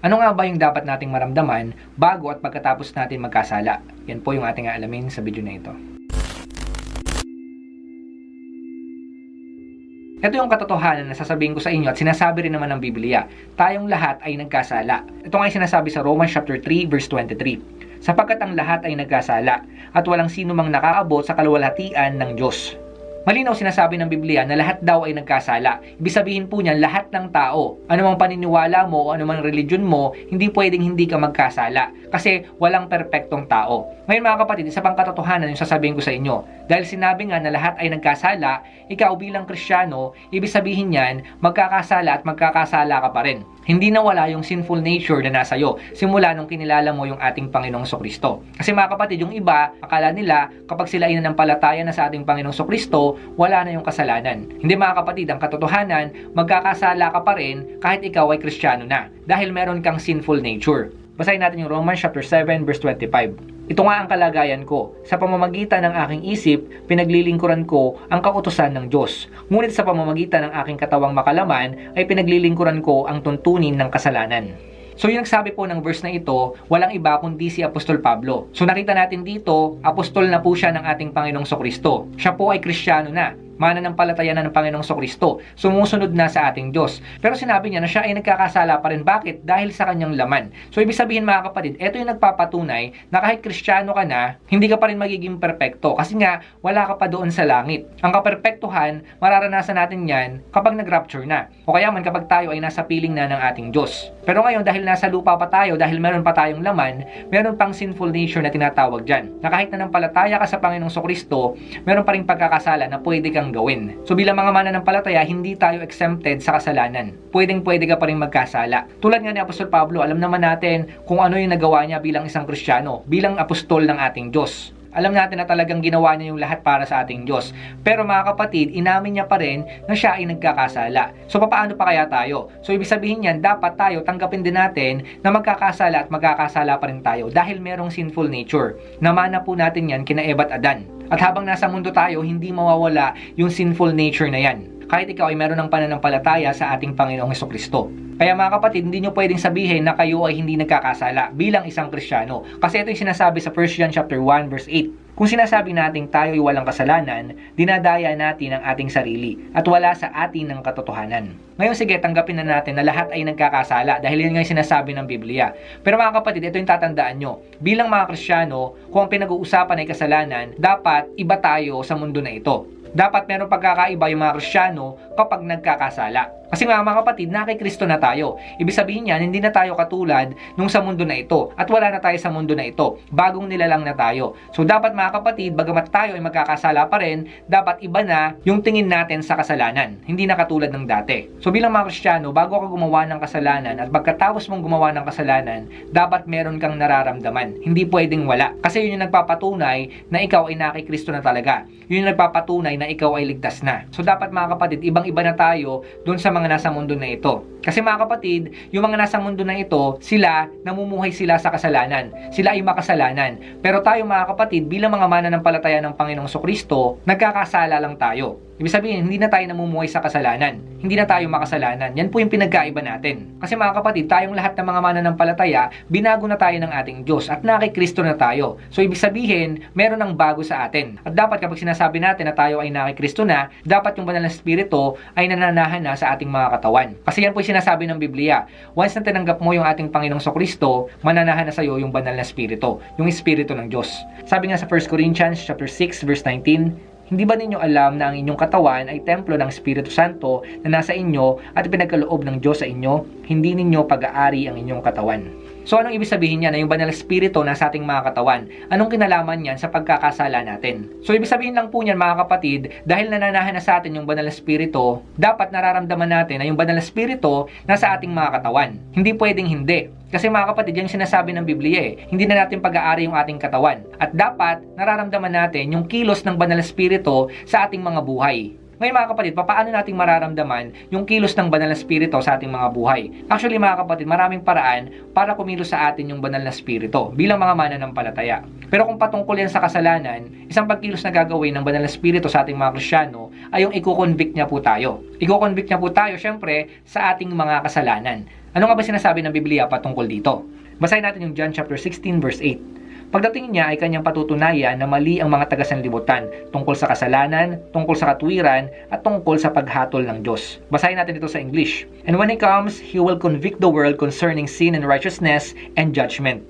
Ano nga ba yung dapat nating maramdaman bago at pagkatapos natin magkasala? Yan po yung ating aalamin sa video na ito. Ito yung katotohanan na sasabihin ko sa inyo at sinasabi rin naman ng Biblia. Tayong lahat ay nagkasala. Ito nga yung sinasabi sa Romans chapter 3 verse 23. Sapagkat ang lahat ay nagkasala at walang sino mang nakaabot sa kaluwalhatian ng Diyos. Malinaw sinasabi ng Biblia na lahat daw ay nagkasala. Ibig sabihin po niyan, lahat ng tao, anumang paniniwala mo o anumang religion mo, hindi pwedeng hindi ka magkasala. Kasi walang perpektong tao. Ngayon mga kapatid, isa pang katotohanan yung sasabihin ko sa inyo. Dahil sinabi nga na lahat ay nagkasala, ikaw bilang Kristiyano, ibig sabihin niyan, magkakasala at magkakasala ka pa rin. Hindi nawala yung sinful nature na nasa iyo simula nung kinilala mo yung ating Panginoong Sokristo. Kasi mga kapatid, yung iba, akala nila kapag sila ay nanampalataya na sa ating Panginoong Sokristo, wala na yung kasalanan. Hindi mga kapatid, ang katotohanan, magkakasala ka pa rin kahit ikaw ay Kristiyano na dahil meron kang sinful nature. Basahin natin yung Romans chapter 7 verse 25. Ito nga ang kalagayan ko. Sa pamamagitan ng aking isip, pinaglilingkuran ko ang kautusan ng Diyos. Ngunit sa pamamagitan ng aking katawang makalaman, ay pinaglilingkuran ko ang tuntunin ng kasalanan. So yung nagsabi po ng verse na ito, walang iba kundi si Apostol Pablo. So nakita natin dito, apostol na po siya ng ating Panginoong Sokristo. Siya po ay Kristiyano na mananampalataya na ng Panginoong Sokristo. Sumusunod na sa ating Diyos. Pero sinabi niya na siya ay nagkakasala pa rin. Bakit? Dahil sa kanyang laman. So ibig sabihin mga kapatid, ito yung nagpapatunay na kahit Kristiyano ka na, hindi ka pa rin magiging perpekto. Kasi nga, wala ka pa doon sa langit. Ang kaperpektuhan, mararanasan natin yan kapag nag-rapture na. O kaya man kapag tayo ay nasa piling na ng ating Diyos. Pero ngayon, dahil nasa lupa pa tayo, dahil meron pa tayong laman, meron pang sinful nature na tinatawag dyan. Na kahit nanampalataya ka sa Panginoong Sokristo, meron pa rin pagkakasala na pwede kang gawin. So bilang mga mananampalataya, hindi tayo exempted sa kasalanan. Pwedeng pwede ka pa rin magkasala. Tulad nga ni Apostol Pablo, alam naman natin kung ano yung nagawa niya bilang isang Kristiyano, bilang apostol ng ating Diyos. Alam natin na talagang ginawa niya yung lahat para sa ating Diyos. Pero mga kapatid, inamin niya pa rin na siya ay nagkakasala. So paano pa kaya tayo? So ibig sabihin niyan, dapat tayo tanggapin din natin na magkakasala at magkakasala pa rin tayo dahil merong sinful nature. Namana po natin yan kina Eva at Adan. At habang nasa mundo tayo, hindi mawawala yung sinful nature na yan. Kahit ikaw ay meron ng pananampalataya sa ating Panginoong Heso Kristo. Kaya mga kapatid, hindi nyo pwedeng sabihin na kayo ay hindi nagkakasala bilang isang Kristiyano. Kasi ito yung sinasabi sa 1 John chapter 1 verse 8. Kung sinasabi nating tayo ay walang kasalanan, dinadaya natin ang ating sarili at wala sa atin ng katotohanan. Ngayon sige, tanggapin na natin na lahat ay nagkakasala dahil yun nga yung sinasabi ng Biblia. Pero mga kapatid, ito yung tatandaan nyo. Bilang mga Kristiyano, kung ang pinag-uusapan ay kasalanan, dapat iba tayo sa mundo na ito. Dapat meron pagkakaiba yung mga Kristiyano kapag nagkakasala. Kasi nga mga kapatid, na kay Kristo na tayo. Ibig sabihin niyan, hindi na tayo katulad nung sa mundo na ito. At wala na tayo sa mundo na ito. Bagong nilalang na tayo. So dapat mga kapatid, bagamat tayo ay magkakasala pa rin, dapat iba na yung tingin natin sa kasalanan. Hindi na katulad ng dati. So bilang mga Kristiyano, bago ka gumawa ng kasalanan at pagkatapos mong gumawa ng kasalanan, dapat meron kang nararamdaman. Hindi pwedeng wala. Kasi yun yung nagpapatunay na ikaw ay nakay Kristo na talaga. Yun yung nagpapatunay na ikaw ay ligtas na. So dapat mga kapatid, ibang-iba na tayo doon sa mga nasa mundo na ito. Kasi mga kapatid, yung mga nasa mundo na ito, sila, namumuhay sila sa kasalanan. Sila ay makasalanan. Pero tayo mga kapatid, bilang mga mananampalataya ng Panginoong Sokristo, nagkakasala lang tayo. Ibig sabihin, hindi na tayo namumuhay sa kasalanan. Hindi na tayo makasalanan. Yan po yung pinagkaiba natin. Kasi mga kapatid, tayong lahat ng mga mananampalataya, binago na tayo ng ating Diyos at nakay Kristo na tayo. So ibig sabihin, meron ng bago sa atin. At dapat kapag sinasabi natin na tayo ay nakay Kristo na, dapat yung banal na spirito ay nananahan na sa ating mga katawan. Kasi yan po yung sinasabi ng Biblia. Once na tinanggap mo yung ating Panginoong Sokristo, mananahan na sa iyo yung banal na spirito, yung espiritu ng Diyos. Sabi nga sa 1 Corinthians chapter 6 verse 19, hindi ba ninyo alam na ang inyong katawan ay templo ng Espiritu Santo na nasa inyo at pinagkaloob ng Diyos sa inyo? Hindi ninyo pag-aari ang inyong katawan. So anong ibig sabihin niya na yung banal na spirito nasa ating mga katawan? Anong kinalaman niyan sa pagkakasala natin? So ibig sabihin lang po niyan mga kapatid, dahil nananahan na sa atin yung banal na spirito, dapat nararamdaman natin na yung banal na spirito nasa ating mga katawan. Hindi pwedeng hindi. Kasi mga kapatid, yung sinasabi ng Biblia eh. Hindi na natin pag-aari yung ating katawan. At dapat nararamdaman natin yung kilos ng banal na spirito sa ating mga buhay. Ngayon mga kapatid, paano nating mararamdaman yung kilos ng banal na spirito sa ating mga buhay? Actually mga kapatid, maraming paraan para kumilos sa atin yung banal na spirito bilang mga mananampalataya. Pero kung patungkol yan sa kasalanan, isang pagkilos na gagawin ng banal na spirito sa ating mga Krisyano ay yung i-convict niya po tayo. I-convict niya po tayo syempre sa ating mga kasalanan. Ano nga ba sinasabi ng Biblia patungkol dito? Basahin natin yung John chapter 16 verse 8. Pagdating niya ay kanyang patutunayan na mali ang mga taga-sanlibutan tungkol sa kasalanan, tungkol sa katwiran, at tungkol sa paghatol ng Diyos. Basahin natin ito sa English. And when He comes, He will convict the world concerning sin and righteousness and judgment.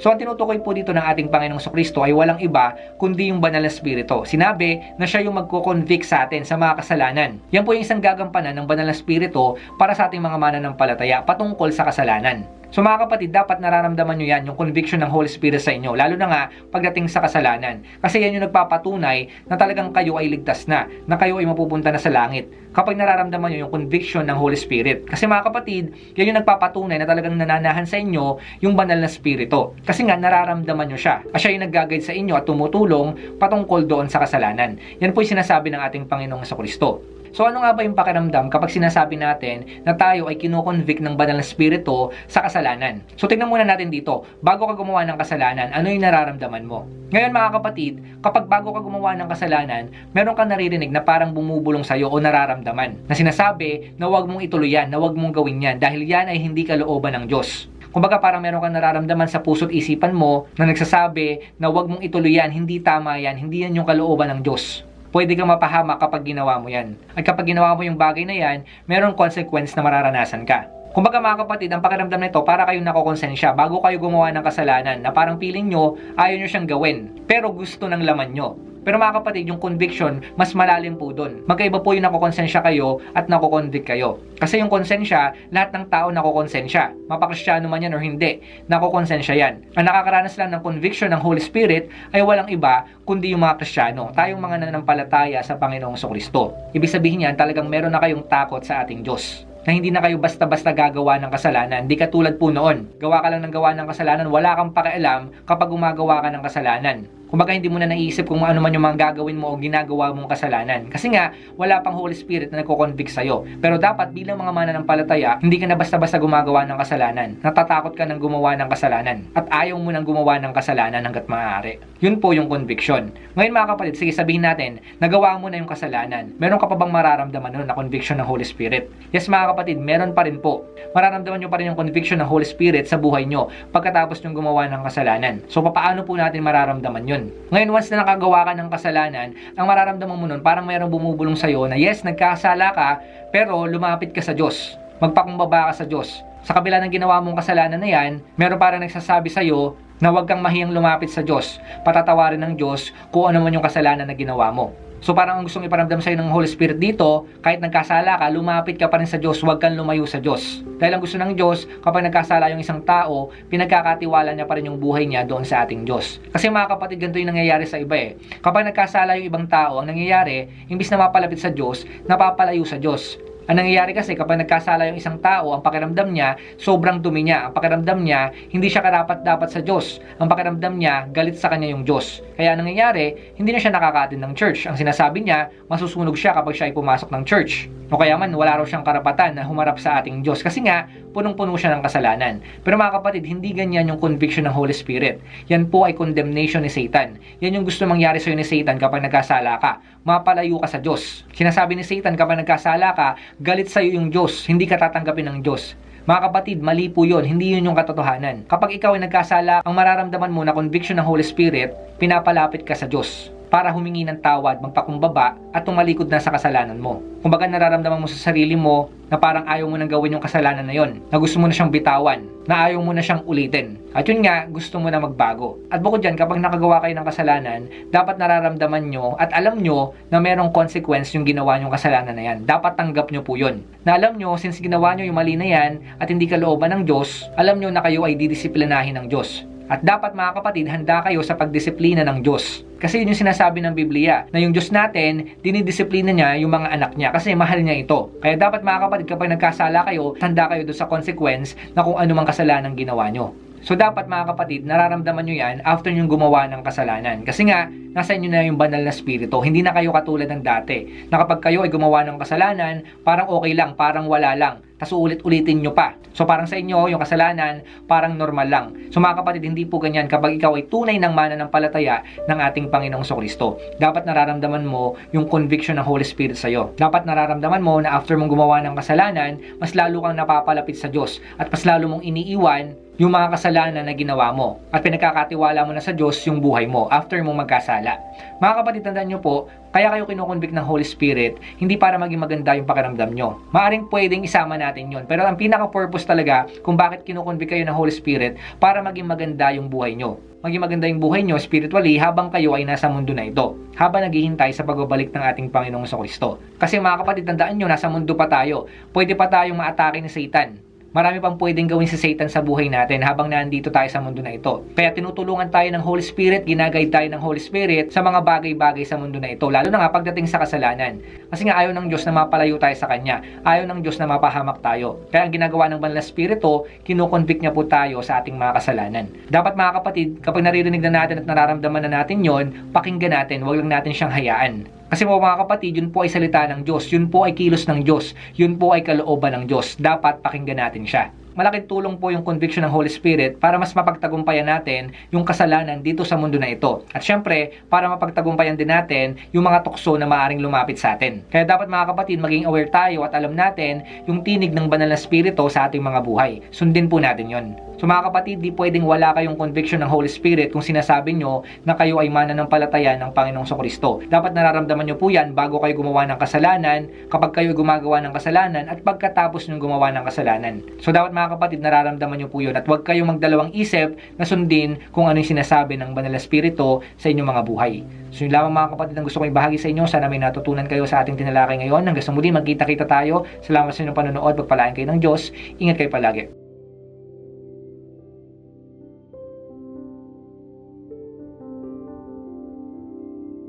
So ang tinutukoy po dito ng ating Panginoong Kristo ay walang iba kundi yung banal na spirito. Sinabi na siya yung magko-convict sa atin sa mga kasalanan. Yan po yung isang gagampanan ng banal na spirito para sa ating mga mananampalataya patungkol sa kasalanan. So mga kapatid, dapat nararamdaman nyo yan, yung conviction ng Holy Spirit sa inyo, lalo na nga pagdating sa kasalanan. Kasi yan yung nagpapatunay na talagang kayo ay ligtas na, na kayo ay mapupunta na sa langit. Kapag nararamdaman nyo yung conviction ng Holy Spirit. Kasi mga kapatid, yan yung nagpapatunay na talagang nananahan sa inyo yung banal na spirito. Kasi nga nararamdaman nyo siya. At siya yung nag-guide sa inyo at tumutulong patungkol doon sa kasalanan. Yan po yung sinasabi ng ating Panginoong sa Kristo. So ano nga ba yung pakiramdam kapag sinasabi natin na tayo ay kinoconvict ng banal na spirito sa kasalanan? So tingnan muna natin dito, bago ka gumawa ng kasalanan, ano yung nararamdaman mo? Ngayon mga kapatid, kapag bago ka gumawa ng kasalanan, meron kang naririnig na parang bumubulong sa'yo o nararamdaman na sinasabi na huwag mong ituloy yan, na huwag mong gawin yan dahil yan ay hindi kalooban ng Diyos. Kumbaga parang meron kang nararamdaman sa puso't isipan mo na nagsasabi na huwag mong ituloy yan, hindi tama yan, hindi yan yung kalooban ng Diyos pwede kang mapahama kapag ginawa mo yan. At kapag ginawa mo yung bagay na yan, merong consequence na mararanasan ka. Kumbaga mga kapatid, ang pakiramdam nito para kayong nakokonsensya bago kayo gumawa ng kasalanan na parang feeling nyo ayaw nyo siyang gawin pero gusto ng laman nyo. Pero mga kapatid, yung conviction, mas malalim po doon. Magkaiba po yung nakokonsensya kayo at nakokonvict kayo. Kasi yung konsensya, lahat ng tao nakokonsensya. Mapakristyano man yan or hindi, nakokonsensya yan. Ang nakakaranas lang ng conviction ng Holy Spirit ay walang iba kundi yung mga Kristiyano, tayong mga nanampalataya sa Panginoong Kristo. Ibig sabihin yan, talagang meron na kayong takot sa ating Diyos na hindi na kayo basta-basta gagawa ng kasalanan. Hindi katulad po noon. Gawa ka lang ng gawa ng kasalanan, wala kang pakialam kapag gumagawa ka ng kasalanan. Kumbaga hindi mo na naisip kung ano man yung mga gagawin mo o ginagawa mong kasalanan. Kasi nga, wala pang Holy Spirit na nagko-convict sa'yo. Pero dapat bilang mga mananampalataya, hindi ka na basta-basta gumagawa ng kasalanan. Natatakot ka ng gumawa ng kasalanan. At ayaw mo nang gumawa ng kasalanan hanggat maaari. Yun po yung conviction. Ngayon mga kapatid, sige sabihin natin, nagawa mo na yung kasalanan. Meron ka pa bang mararamdaman nun na conviction ng Holy Spirit? Yes mga kapatid, meron pa rin po. Mararamdaman nyo pa rin yung conviction ng Holy Spirit sa buhay nyo pagkatapos nyo gumawa ng kasalanan. So paano po natin mararamdaman yun? Ngayon, once na nakagawa ka ng kasalanan, ang mararamdaman mo nun, parang mayroong bumubulong sa'yo na yes, nagkasala ka, pero lumapit ka sa Diyos. Magpakumbaba ka sa Diyos. Sa kabila ng ginawa mong kasalanan na yan, meron parang nagsasabi sa'yo na huwag kang mahiyang lumapit sa Diyos. Patatawarin ng Diyos kung ano man yung kasalanan na ginawa mo. So parang ang gustong iparamdam sa'yo ng Holy Spirit dito, kahit nagkasala ka, lumapit ka pa rin sa Diyos, huwag kang lumayo sa Diyos. Dahil ang gusto ng Diyos, kapag nagkasala yung isang tao, pinagkakatiwala niya pa rin yung buhay niya doon sa ating Diyos. Kasi mga kapatid, ganito yung nangyayari sa iba eh. Kapag nagkasala yung ibang tao, ang nangyayari, imbis na mapalapit sa Diyos, napapalayo sa Diyos. Ang nangyayari kasi kapag nagkasala yung isang tao, ang pakiramdam niya, sobrang dumi niya. Ang pakiramdam niya, hindi siya karapat-dapat sa Diyos. Ang pakiramdam niya, galit sa kanya yung Diyos. Kaya ang nangyayari, hindi na siya nakaka-attend ng church. Ang sinasabi niya, masusunog siya kapag siya ay pumasok ng church. O kaya man, wala raw siyang karapatan na humarap sa ating Diyos. Kasi nga, punong-puno siya ng kasalanan. Pero mga kapatid, hindi ganyan yung conviction ng Holy Spirit. Yan po ay condemnation ni Satan. Yan yung gusto mangyari sa'yo ni Satan kapag nagkasala ka. Mapalayo ka sa Diyos. Sinasabi ni Satan kapag nagkasala ka, galit sa'yo yung Diyos. Hindi ka tatanggapin ng Diyos. Mga kapatid, mali po yun. Hindi yun yung katotohanan. Kapag ikaw ay nagkasala, ang mararamdaman mo na conviction ng Holy Spirit, pinapalapit ka sa Diyos para humingi ng tawad, magpakumbaba at tumalikod na sa kasalanan mo. Kumbaga nararamdaman mo sa sarili mo na parang ayaw mo nang gawin yung kasalanan na yon, na gusto mo na siyang bitawan, na ayaw mo na siyang ulitin. At yun nga, gusto mo na magbago. At bukod dyan, kapag nakagawa kayo ng kasalanan, dapat nararamdaman nyo at alam nyo na merong consequence yung ginawa nyong kasalanan na yan. Dapat tanggap nyo po yun. Na alam nyo, since ginawa nyo yung mali na yan at hindi kalooban ng Diyos, alam nyo na kayo ay didisiplinahin ng Diyos. At dapat mga kapatid, handa kayo sa pagdisiplina ng Diyos. Kasi yun yung sinasabi ng Biblia, na yung Diyos natin, dinidisiplina niya yung mga anak niya kasi mahal niya ito. Kaya dapat mga kapatid, kapag nagkasala kayo, handa kayo doon sa consequence na kung ano mang kasalanan ginawa nyo. So dapat mga kapatid, nararamdaman nyo yan after nyo gumawa ng kasalanan. Kasi nga, nasa inyo na yung banal na spirito. Hindi na kayo katulad ng dati. Na kapag kayo ay gumawa ng kasalanan, parang okay lang, parang wala lang tas ulit-ulitin nyo pa. So parang sa inyo, yung kasalanan, parang normal lang. So mga kapatid, hindi po ganyan kapag ikaw ay tunay ng mananampalataya ng ating Panginoong Kristo. Dapat nararamdaman mo yung conviction ng Holy Spirit sa'yo. Dapat nararamdaman mo na after mong gumawa ng kasalanan, mas lalo kang napapalapit sa Diyos at mas lalo mong iniiwan yung mga kasalanan na ginawa mo at pinagkakatiwala mo na sa Diyos yung buhay mo after mong magkasala. Mga kapatid, tandaan nyo po, kaya kayo kinukonvict ng Holy Spirit, hindi para maging maganda yung pakiramdam nyo. Maaring pwedeng isama natin yon pero ang pinaka-purpose talaga kung bakit kinukonvict kayo ng Holy Spirit, para maging maganda yung buhay nyo. Maging maganda yung buhay nyo spiritually habang kayo ay nasa mundo na ito. Habang naghihintay sa pagbabalik ng ating Panginoong sa Kristo. Kasi mga kapatid, tandaan nyo, nasa mundo pa tayo. Pwede pa tayong maatake ni Satan. Marami pang pwedeng gawin si Satan sa buhay natin habang nandito tayo sa mundo na ito. Kaya tinutulungan tayo ng Holy Spirit, ginagay tayo ng Holy Spirit sa mga bagay-bagay sa mundo na ito. Lalo na nga pagdating sa kasalanan. Kasi nga ayaw ng Diyos na mapalayo tayo sa Kanya. Ayaw ng Diyos na mapahamak tayo. Kaya ang ginagawa ng Banal na Espiritu, kinukonvict niya po tayo sa ating mga kasalanan. Dapat mga kapatid, kapag naririnig na natin at nararamdaman na natin yon, pakinggan natin, huwag lang natin siyang hayaan. Kasi po mga kapatid, yun po ay salita ng Diyos, yun po ay kilos ng Diyos, yun po ay kalooban ng Diyos. Dapat pakinggan natin siya. Malaking tulong po yung conviction ng Holy Spirit para mas mapagtagumpayan natin yung kasalanan dito sa mundo na ito. At syempre, para mapagtagumpayan din natin yung mga tukso na maaring lumapit sa atin. Kaya dapat mga kapatid, maging aware tayo at alam natin yung tinig ng banal na spirito sa ating mga buhay. Sundin po natin yon. So mga kapatid, di pwedeng wala kayong conviction ng Holy Spirit kung sinasabi nyo na kayo ay mananampalataya ng Panginoong Kristo. Dapat nararamdaman nyo po yan bago kayo gumawa ng kasalanan, kapag kayo gumagawa ng kasalanan, at pagkatapos nyo gumawa ng kasalanan. So dapat mga kapatid, nararamdaman nyo po yun at huwag kayong magdalawang isip na sundin kung ano yung sinasabi ng Banal na Espiritu sa inyong mga buhay. So yun lamang mga kapatid ang gusto kong ibahagi sa inyo. Sana may natutunan kayo sa ating tinalakay ngayon. Hanggang sa muli, magkita-kita tayo. Salamat sa inyong panonood. Pagpalaan kayo ng Diyos. Ingat kayo palagi.